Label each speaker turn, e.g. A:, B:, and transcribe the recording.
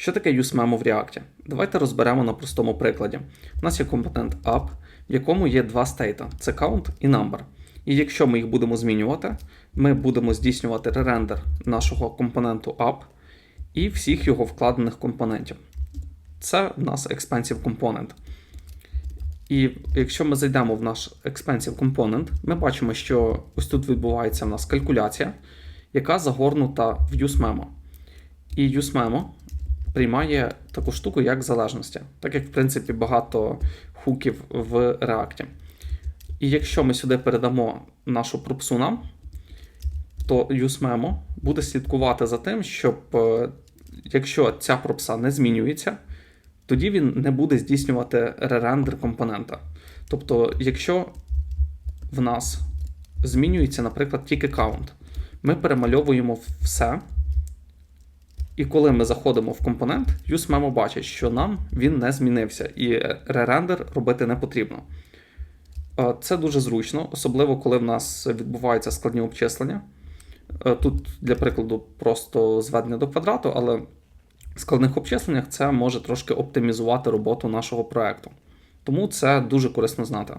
A: Що таке useMemo в React? Давайте розберемо на простому прикладі. У нас є компонент app, в якому є два стейта: це count і number. І якщо ми їх будемо змінювати, ми будемо здійснювати ререндер нашого компоненту app і всіх його вкладених компонентів. Це в нас expensive component. І якщо ми зайдемо в наш expensive component, ми бачимо, що ось тут відбувається в нас калькуляція, яка загорнута в useMemo. І useMemo приймає таку штуку, як залежності, так як, в принципі, багато хуків в React. І якщо ми сюди передамо нашу пропсу нам, то useMemo буде слідкувати за тим, щоб е, якщо ця пропса не змінюється, тоді він не буде здійснювати ререндер компонента. Тобто, якщо в нас змінюється, наприклад, тільки count, ми перемальовуємо все. І коли ми заходимо в компонент, useMemo бачить, що нам він не змінився, і ререндер робити не потрібно. Е, Це дуже зручно, особливо коли в нас відбуваються складні обчислення. Е, Тут, для прикладу, просто зведення до квадрату, але в складних обчисленнях це може трошки оптимізувати роботу нашого проекту. Тому це дуже корисно знати.